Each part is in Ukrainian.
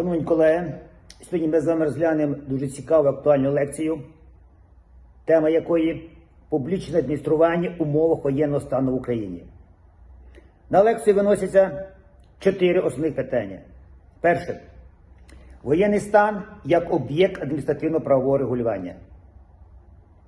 Шановні колеги, сьогодні ми з вами розглянемо дуже цікаву актуальну лекцію, тема якої публічне адміністрування в умовах воєнного стану в Україні. На лекцію виносяться чотири основних питання. Перше. Воєнний стан як об'єкт адміністративно-правового регулювання.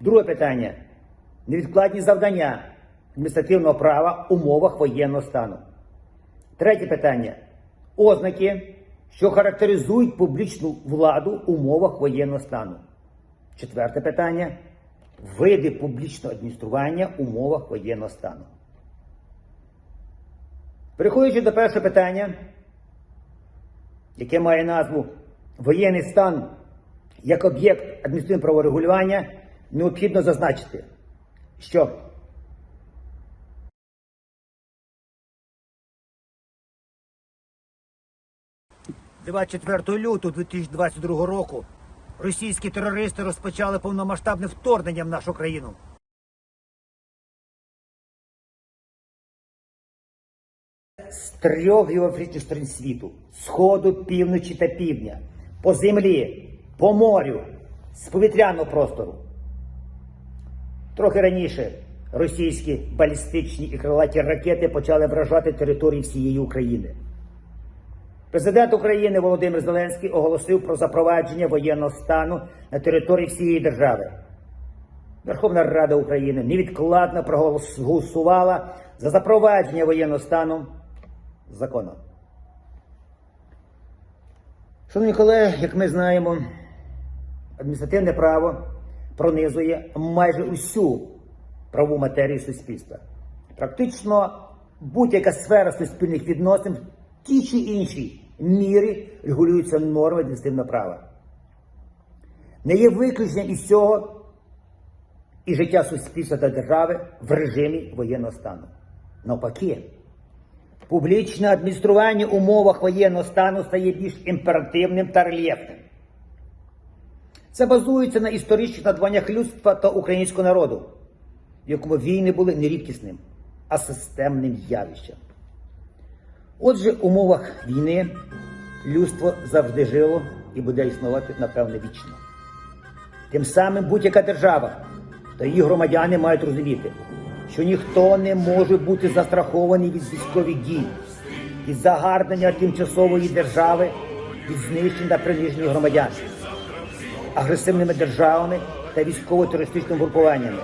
Друге питання. Невідкладні завдання адміністративного права в умовах воєнного стану. Третє питання. Ознаки, що характеризують публічну владу в умовах воєнного стану. Четверте питання. Види публічного адміністрування в умовах воєнного стану. Переходячи до першого питання, яке має назву Воєнний стан як об'єкт адміністративного праворегулювання, необхідно зазначити, що 24 лютого 2022 року російські терористи розпочали повномасштабне вторгнення в нашу країну. З трьох географічних сторін світу сходу, півночі та півдня, по землі, по морю, з повітряного простору. Трохи раніше російські балістичні і крилаті ракети почали вражати території всієї України. Президент України Володимир Зеленський оголосив про запровадження воєнного стану на території всієї держави. Верховна Рада України невідкладно проголосувала за запровадження воєнного стану законом. Шановні колеги, як ми знаємо, адміністративне право пронизує майже усю правову матерію суспільства. Практично будь-яка сфера суспільних відносин в тій чи іншій мірі регулюються норми адміністративного права. Не є виключенням із цього і життя суспільства та держави в режимі воєнного стану. Навпаки, публічне адміністрування в умовах воєнного стану стає більш імперативним та рельєфним. Це базується на історичних надбаннях людства та українського народу, в якому війни були не рідкісним, а системним явищем. Отже, в умовах війни людство завжди жило і буде існувати, напевне, вічно. Тим самим будь-яка держава та її громадяни мають розуміти, що ніхто не може бути застрахований від військових дій, від загарбнення тимчасової держави, від знищення та громадян, агресивними державами та військово-терористичними групуваннями.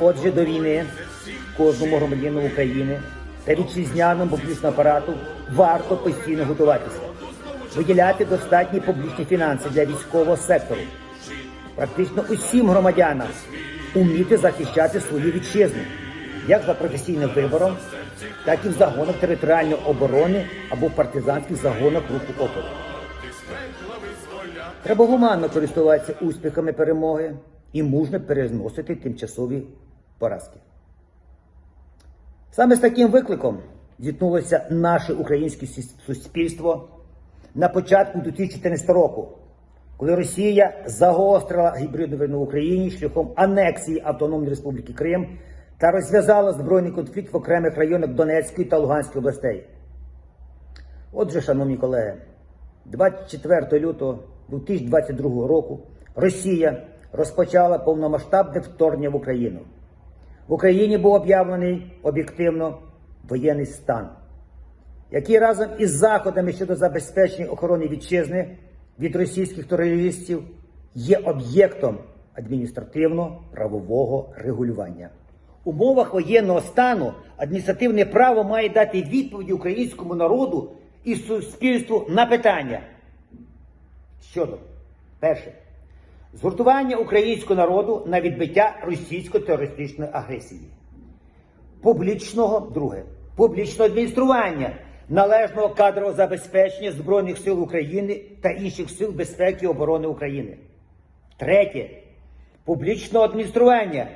Отже, до війни кожному громадянину України та вітчизняному апарату варто постійно готуватися, виділяти достатні публічні фінанси для військового сектору, практично усім громадянам уміти захищати свою вітчизну, як за професійним вибором, так і в загонах територіальної оборони або в партизанських загонах руху опору. Треба гуманно користуватися успіхами перемоги і мужно переносити тимчасові поразки. Саме з таким викликом зіткнулося наше українське суспільство на початку 2014 року, коли Росія загострила гібридну війну в Україні шляхом анексії Автономної Республіки Крим та розв'язала збройний конфлікт в окремих районах Донецької та Луганської областей. Отже, шановні колеги, 24 лютого 2022 року Росія розпочала повномасштабне вторгнення в Україну. Україні був об'явлений об'єктивно воєнний стан, який разом із заходами щодо забезпечення охорони вітчизни від російських терористів є об'єктом адміністративно-правового регулювання. В умовах воєнного стану адміністративне право має дати відповіді українському народу і суспільству на питання щодо перше згуртування українського народу на відбиття російсько-терористичної агресії, публічного друге, публічного адміністрування належного кадрового забезпечення Збройних сил України та інших сил безпеки і оборони України. Третє публічного адміністрування,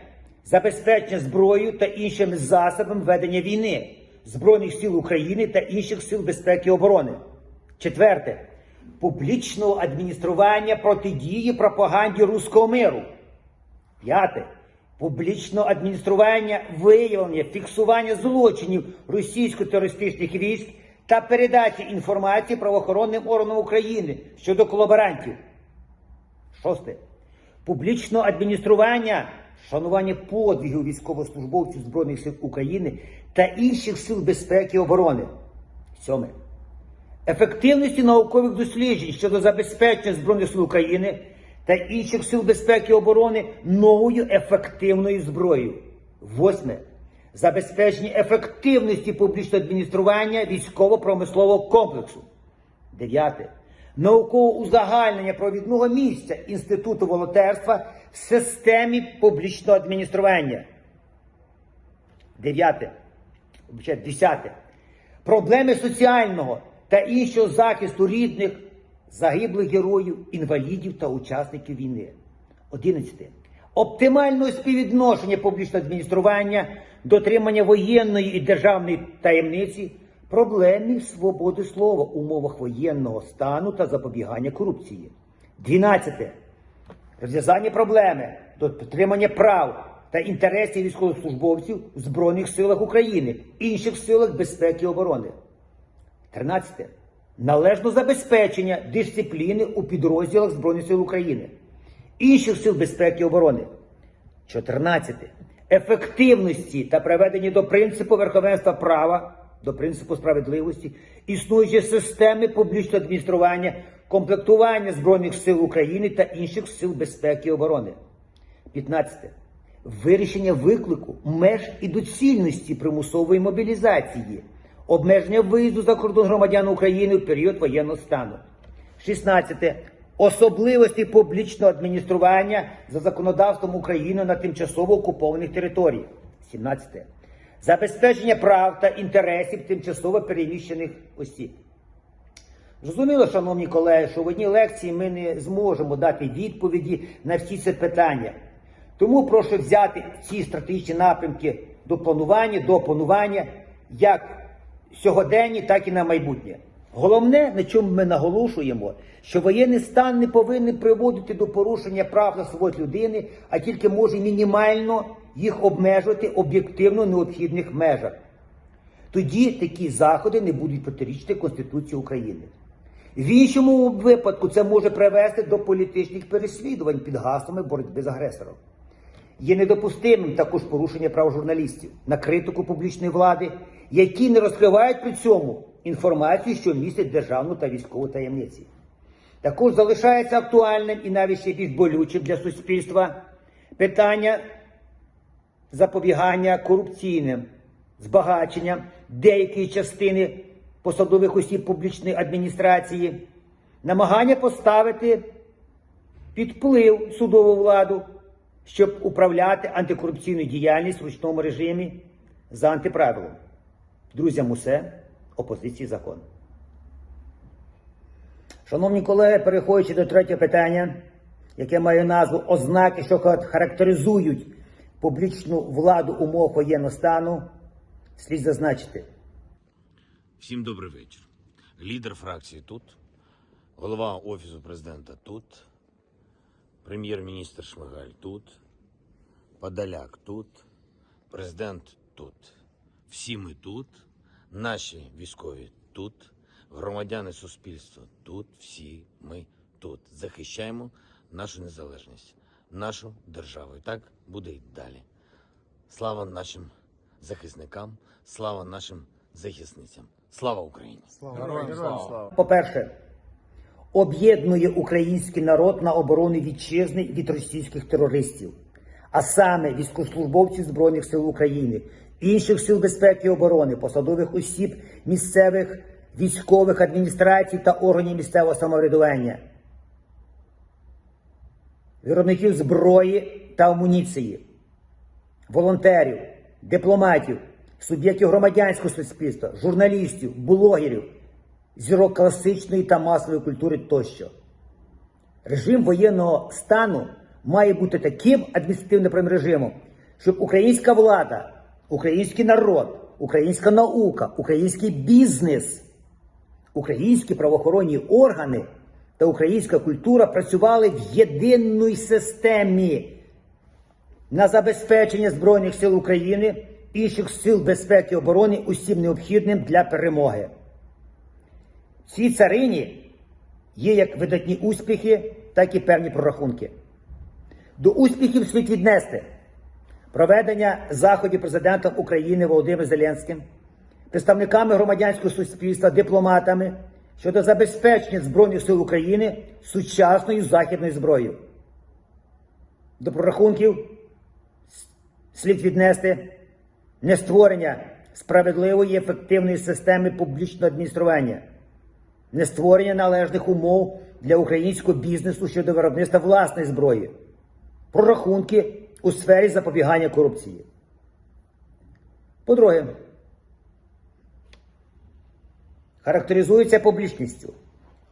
забезпечення зброєю та іншими засобами ведення війни Збройних сил України та інших сил безпеки і оборони. Четверте публічного адміністрування протидії пропаганді руського миру. П'яте публічного адміністрування виявлення, фіксування злочинів російсько-терористичних військ та передачі інформації правоохоронним органам України щодо колаборантів. Шосте. Публічне адміністрування, шанування подвигів військовослужбовців Збройних сил України та інших сил безпеки і оборони. Сьоме. Ефективності наукових досліджень щодо забезпечення Збройних сил України та інших сил безпеки і оборони новою ефективною зброєю. Восьме. Забезпечення ефективності публічного адміністрування військово-промислового комплексу. Дев'яте. Наукове узагальнення провідного місця Інституту волонтерства в системі публічного адміністрування. Дев'яте. Десяте. Проблеми соціального та іншого захисту рідних, загиблих героїв, інвалідів та учасників війни. Одинадцяте. Оптимальне співвідношення публічного адміністрування, дотримання воєнної і державної таємниці, проблеми свободи слова в умовах воєнного стану та запобігання корупції. Дванадцяте. Розв'язання проблеми дотримання прав та інтересів військовослужбовців в Збройних силах України, інших силах безпеки і оборони. 13. Належне забезпечення дисципліни у підрозділах Збройних сил України, інших сил безпеки і оборони. 14. Ефективності та приведення до принципу верховенства права, до принципу справедливості, існуючої системи публічного адміністрування, комплектування Збройних сил України та інших сил безпеки і оборони. 15. Вирішення виклику меж і доцільності примусової мобілізації, обмеження виїзду за кордон громадян України в період воєнного стану. 16. Особливості публічного адміністрування за законодавством України на тимчасово окупованих територіях. 17. Забезпечення прав та інтересів тимчасово переміщених осіб. Зрозуміло, шановні колеги, що в одній лекції ми не зможемо дати відповіді на всі ці питання. Тому прошу взяти ці стратегічні напрямки до планування, до опанування як сьогоденні, так і на майбутнє. Головне, на чому ми наголошуємо, що воєнний стан не повинен приводити до порушення прав на свобод людини, а тільки може мінімально їх обмежувати об'єктивно необхідних межах. Тоді такі заходи не будуть протирічити Конституції України. В іншому випадку це може привести до політичних переслідувань під гаслами боротьби з агресором. Є недопустимим також порушення прав журналістів на критику публічної влади, які не розкривають при цьому інформацію, що містить державну та військову таємниці. Також залишається актуальним і навіть ще більш болючим для суспільства питання запобігання корупційним збагаченням деякої частини посадових осіб публічної адміністрації, намагання поставити під вплив судову владу, щоб управляти антикорупційною діяльністю в ручному режимі за антиправилом. Друзям усе опозиції закон. Шановні колеги, переходячи до третього питання, яке має назву ознаки, що характеризують публічну владу умов воєнного стану, слід зазначити. Всім добрий вечір. Лідер фракції тут, голова Офісу президента тут, прем'єр-міністр Шмигаль тут, Подоляк тут, президент тут. Всі ми тут, наші військові тут, громадяни суспільства тут, всі ми тут. Захищаємо нашу незалежність, нашу державу. І так буде і далі. Слава нашим захисникам, слава нашим захисницям. Слава Україні! Слава. По-перше, об'єднує український народ на оборону вітчизни від російських терористів, а саме військовослужбовців Збройних сил України, інших сил безпеки і оборони, посадових осіб місцевих військових адміністрацій та органів місцевого самоврядування, виробників зброї та амуніції, волонтерів, дипломатів, суб'єктів громадянського суспільства, журналістів, блогерів, зірок класичної та масової культури тощо. Режим воєнного стану має бути таким адміністративним режимом, щоб українська влада, український народ, українська наука, український бізнес, українські правоохоронні органи та українська культура працювали в єдиній системі на забезпечення Збройних сил України, інших сил безпеки і оборони усім необхідним для перемоги. цій царині є як видатні успіхи, так і певні прорахунки. До успіхів слід віднести проведення заходів президентом України Володимиром Зеленським, представниками громадянського суспільства, дипломатами щодо забезпечення Збройних сил України сучасною західною зброєю. До прорахунків слід віднести нестворення справедливої і ефективної системи публічного адміністрування, нестворення належних умов для українського бізнесу щодо виробництва власної зброї, прорахунки у сфері запобігання корупції. По-друге, характеризується публічністю.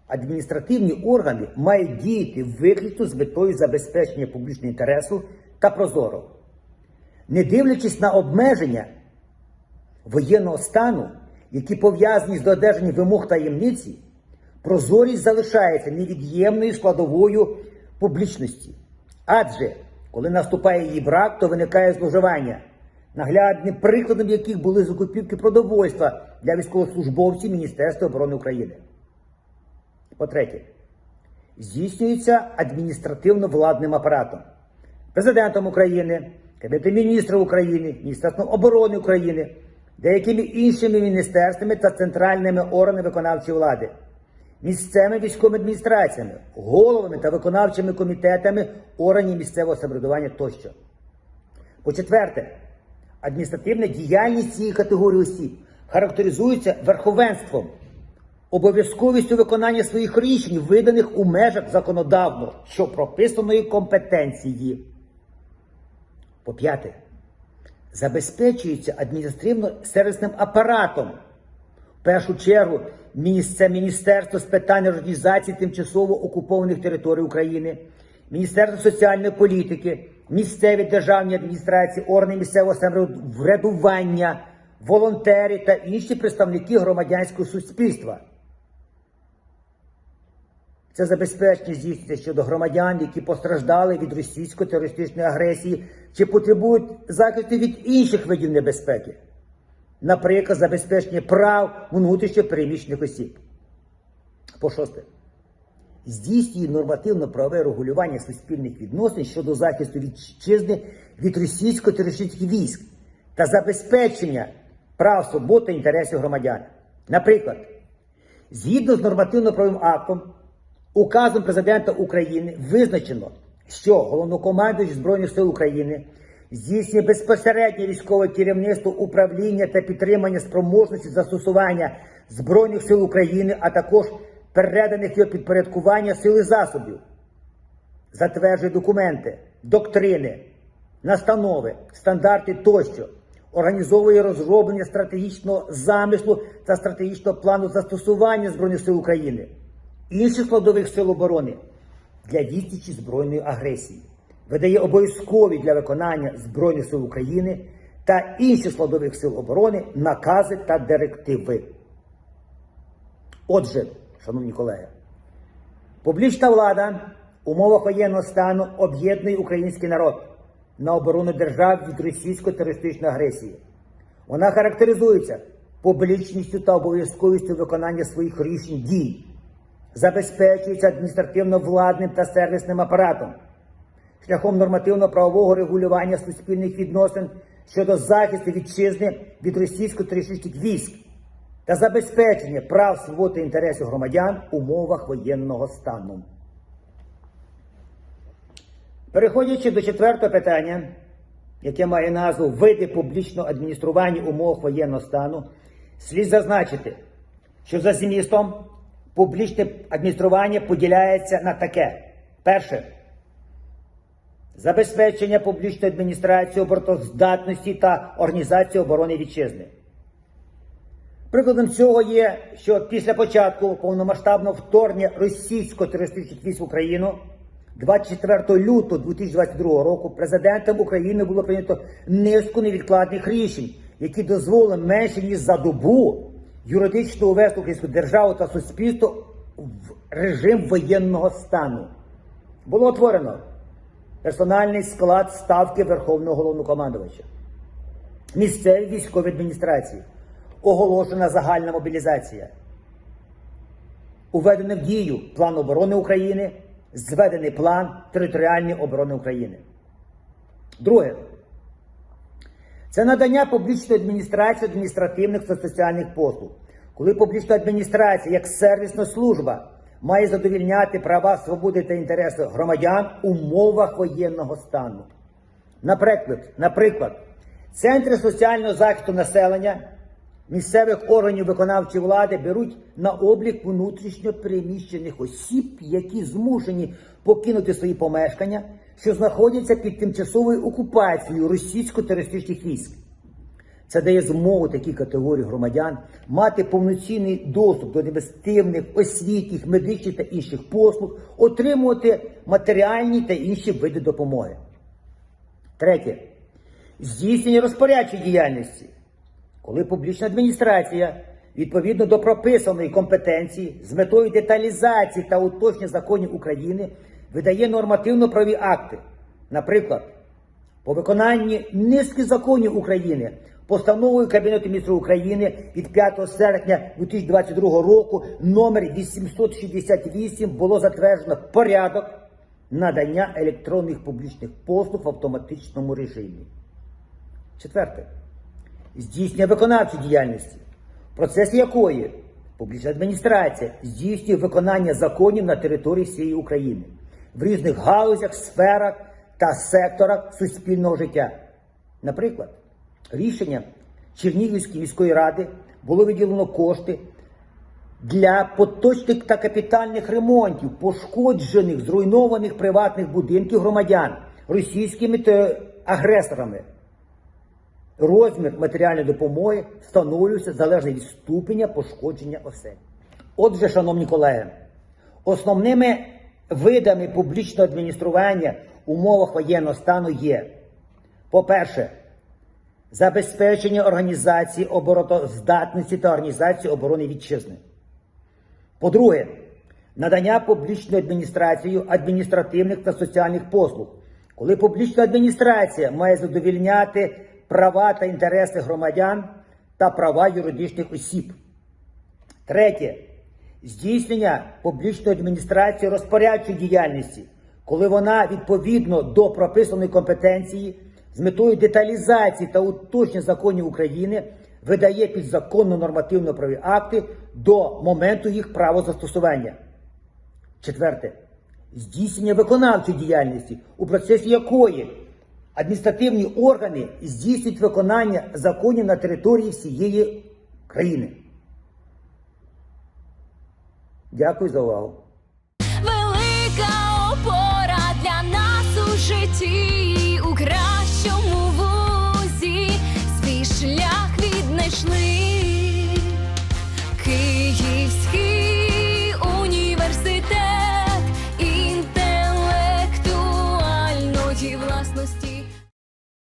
Адміністративні органи мають діяти виключно з метою забезпечення публічного інтересу та прозоро. Не дивлячись на обмеження воєнного стану, які пов'язані з додержанням вимог таємниці, прозорість залишається невід'ємною складовою публічності. Адже коли наступає її брак, то виникає зловживання, наглядним прикладом яких були закупівки продовольства для військовослужбовців Міністерства оборони України. По-третє, здійснюється адміністративно-владним апаратом, президентом України, Кабінетом міністрів України, Міністерством оборони України, деякими іншими міністерствами та центральними органами виконавчої влади, місцевими військовими адміністраціями, головами та виконавчими комітетами органів місцевого самоврядування тощо. По-четверте, адміністративна діяльність цієї категорії осіб характеризується верховенством, обов'язковістю виконання своїх рішень, виданих у межах законодавно, що прописаної компетенції. По п'яте, забезпечується адміністративно-сервісним апаратом. Першу чергу, це Міністерство з питань організації тимчасово окупованих територій України, Міністерство соціальної політики, місцеві державні адміністрації, органи місцевого самоврядування, волонтери та інші представники громадянського суспільства. Це забезпечення здійснюється щодо громадян, які постраждали від російської терористичної агресії чи потребують захисту від інших видів небезпеки, наприклад, забезпечення прав внутрішньо переміщених осіб. По шосте, здійснює нормативно-правове регулювання суспільних відносин щодо захисту вітчизни від російсько-терористичних військ та забезпечення прав, свобод та інтересів громадян. Наприклад, згідно з нормативно-правовим актом, указом президента України визначено, що головнокомандуючий Збройних сил України здійснює безпосереднє військове керівництво управління та підтримання спроможності застосування Збройних сил України, а також переданих його підпорядкування сил і засобів, затверджує документи, доктрини, настанови, стандарти тощо, організовує розроблення стратегічного замислу та стратегічного плану застосування Збройних сил України, інших складових сил оборони для відсічі збройної агресії, видає обов'язкові для виконання Збройних сил України та інших складових сил оборони накази та директиви. Отже, шановні колеги, публічна влада в умовах воєнного стану об'єднує український народ на оборону держав від російської терористичної агресії. Вона характеризується публічністю та обов'язковістю виконання своїх рішень дій, забезпечується адміністративно-владним та сервісним апаратом, шляхом нормативно-правового регулювання суспільних відносин щодо захисту вітчизни від російсько-терористичних військ та забезпечення прав, свобод та інтересів громадян в умовах воєнного стану. Переходячи до четвертого питання, яке має назву види публічного адміністрування в умовах воєнного стану, слід зазначити, що за змістом публічне адміністрування поділяється на таке: перше забезпечення публічної адміністрації обороноздатності та організації оборони вітчизни. Прикладом цього є, що після початку повномасштабного вторгнення російсько-терористичних військ в Україну 24 лютого 2022 року президентом України було прийнято низку невідкладних рішень, які дозволили менше ніж за добу юридично увести українську державу та суспільство в режим воєнного стану. Було утворено персональний склад ставки Верховного головнокомандувача, місцеві військові адміністрації, оголошена загальна мобілізація. Уведений в дію план оборони України, зведений план територіальної оборони України. Друге. Це надання публічної адміністрації адміністративних та соціальних послуг. Коли публічна адміністрація як сервісна служба має задовільняти права, свободи та інтереси громадян у умовах воєнного стану. Наприклад, наприклад, центри соціального захисту населення місцевих органів виконавчої влади беруть на облік внутрішньо переміщених осіб, які змушені покинути свої помешкання, що знаходяться під тимчасовою окупацією російсько-терористичних військ. Це дає змогу такій категорії громадян мати повноцінний доступ до інвестивних, освітніх, медичних та інших послуг, отримувати матеріальні та інші види допомоги. Третє. Здійснення розпорядчої діяльності. Коли публічна адміністрація відповідно до прописаної компетенції з метою деталізації та уточнення законів України видає нормативно-праві акти, наприклад, по виконанні низки законів України постановою Кабінету міністрів України від 5 серпня 2022 року номер 868 було затверджено порядок надання електронних публічних послуг в автоматичному режимі. Четверте здійснення виконавчої діяльності, в процесі якої публічна адміністрація здійснює виконання законів на території всієї України в різних галузях, сферах та секторах суспільного життя. Наприклад, рішення Чернігівської міської ради було виділено кошти для поточних та капітальних ремонтів пошкоджених зруйнованих приватних будинків громадян російськими та агресорами. Розмір матеріальної допомоги встановлюється залежно від ступеня пошкодження осель. Отже, шановні колеги, основними видами публічного адміністрування умовах воєнного стану є, по-перше, забезпечення організації обороноздатності та організації оборони вітчизни. По-друге, надання публічною адміністрацією адміністративних та соціальних послуг, коли публічна адміністрація має задовільняти права та інтереси громадян та права юридичних осіб. Третє. Здійснення публічної адміністрації розпорядчої діяльності, коли вона відповідно до прописаної компетенції з метою деталізації та уточнення законів України видає підзаконно нормативно-праві акти до моменту їх правозастосування. Четверте. Здійснення виконавчої діяльності, у процесі якої адміністративні органи здійснюють виконання законів на території всієї країни. Дякую за увагу.